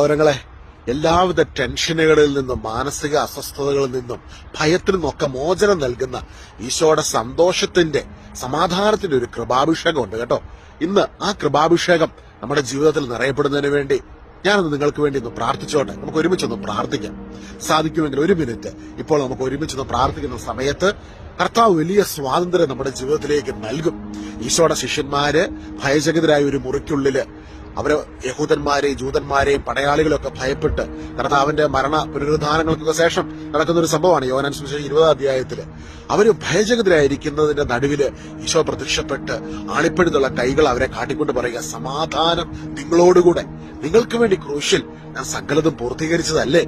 സഹോദരങ്ങളെ എല്ലാവിധ ടെൻഷനുകളിൽ നിന്നും മാനസിക അസ്വസ്ഥതകളിൽ നിന്നും ഭയത്തിൽ നിന്നൊക്കെ മോചനം നൽകുന്ന ഈശോയുടെ സന്തോഷത്തിന്റെ സമാധാനത്തിന്റെ ഒരു കൃപാഭിഷേകം ഉണ്ട് കേട്ടോ. ഇന്ന് ആ കൃപാഭിഷേകം നമ്മുടെ ജീവിതത്തിൽ നിറയപ്പെടുന്നതിന് വേണ്ടി ഞാനൊന്ന് നിങ്ങൾക്ക് വേണ്ടി ഒന്ന് പ്രാർത്ഥിച്ചോട്ടെ. നമുക്ക് ഒരുമിച്ച് ഒന്ന് പ്രാർത്ഥിക്കാം. സാധിക്കുമെങ്കിൽ ഒരു മിനിറ്റ്. ഇപ്പോൾ നമുക്ക് ഒരുമിച്ച് ഒന്ന് പ്രാർത്ഥിക്കുന്ന സമയത്ത് കർത്താവ് വലിയ സ്വാതന്ത്ര്യം നമ്മുടെ ജീവിതത്തിലേക്ക് നൽകും. ഈശോയുടെ ശിഷ്യന്മാര് ഭയചകിതരായ ഒരു മുറിക്കുള്ളിൽ അവർ യഹൂദന്മാരെയും ജൂതന്മാരെയും പടയാളികളൊക്കെ ഭയപ്പെട്ട് കർത്താവിന്റെ മരണ പുനരുദ്ധാനങ്ങൾക്കൊക്കെ ശേഷം നടക്കുന്ന ഒരു സംഭവമാണ് യോനാൻ സുവിശേഷം ഇരുപതാം അധ്യായത്തിൽ. അവർ ഭയചകിതരായിരിക്കുന്നതിന്റെ നടുവിൽ ഈശോ പ്രത്യക്ഷപ്പെട്ട് ആളിപ്പെടുത്തുള്ള കൈകൾ അവരെ കാട്ടിക്കൊണ്ട് പറയുക സമാധാനം നിങ്ങളോടുകൂടെ. നിങ്ങൾക്ക് വേണ്ടി ക്രൂശിൽ ഞാൻ സകലതും പൂർത്തീകരിച്ചതല്ലേ?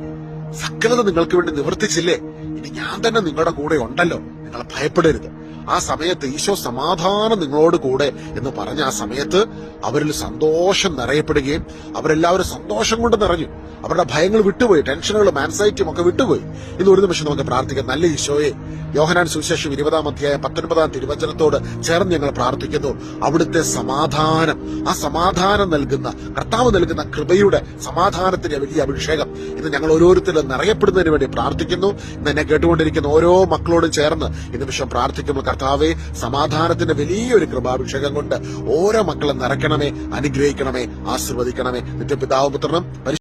സകലതും നിങ്ങൾക്ക് വേണ്ടി നിവർത്തിച്ചില്ലേ? ഇനി ഞാൻ തന്നെ നിങ്ങളുടെ കൂടെ ഉണ്ടല്ലോ. നിങ്ങൾ ഭയപ്പെടരുത്. ആ സമയത്ത് ഈശോ സമാധാനം നിങ്ങളോട് കൂടെ എന്ന് പറഞ്ഞ ആ സമയത്ത് അവരിൽ സന്തോഷം നിറയപ്പെടുകയും അവരെല്ലാവരും സന്തോഷം കൊണ്ട് നിറഞ്ഞു. അവരുടെ ഭയങ്ങൾ വിട്ടുപോയി ടെൻഷനുകളും ആൻസൈറ്റിയും ഒക്കെ വിട്ടുപോയി. ഇന്ന് ഒരു നിമിഷം നമുക്ക് പ്രാർത്ഥിക്കാം. നല്ല ഈശോയെ യോഹനാൻ സുവിശേഷം ഇരുപതാം അധ്യായ പത്തൊൻപതാം തിരുവചനത്തോട് ചേർന്ന് ഞങ്ങൾ പ്രാർത്ഥിക്കുന്നു. അവിടുത്തെ സമാധാനം ആ സമാധാനം നൽകുന്ന കർത്താവ് നൽകുന്ന കൃപയുടെ സമാധാനത്തിന്റെ വലിയ അഭിഷേകം ഇന്ന് ഞങ്ങൾ ഓരോരുത്തരും നിറയപ്പെടുന്നതിന് വേണ്ടി പ്രാർത്ഥിക്കുന്നു. ഇന്ന് എന്നെ കേട്ടുകൊണ്ടിരിക്കുന്ന ഓരോ മക്കളോടും ചേർന്ന് ഇന്ന് വിഷം പ്രാർത്ഥിക്കുമ്പോൾ കർത്താവെ സമാധാനത്തിന്റെ വലിയൊരു കൃപാഭിഷേകം കൊണ്ട് ഓരോ മക്കളെ നിറയ്ക്കണമേ അനുഗ്രഹിക്കണമേ ആശീർവദിക്കണമേ. നിത്യപിതാവ് പിതാവ് പുത്രനും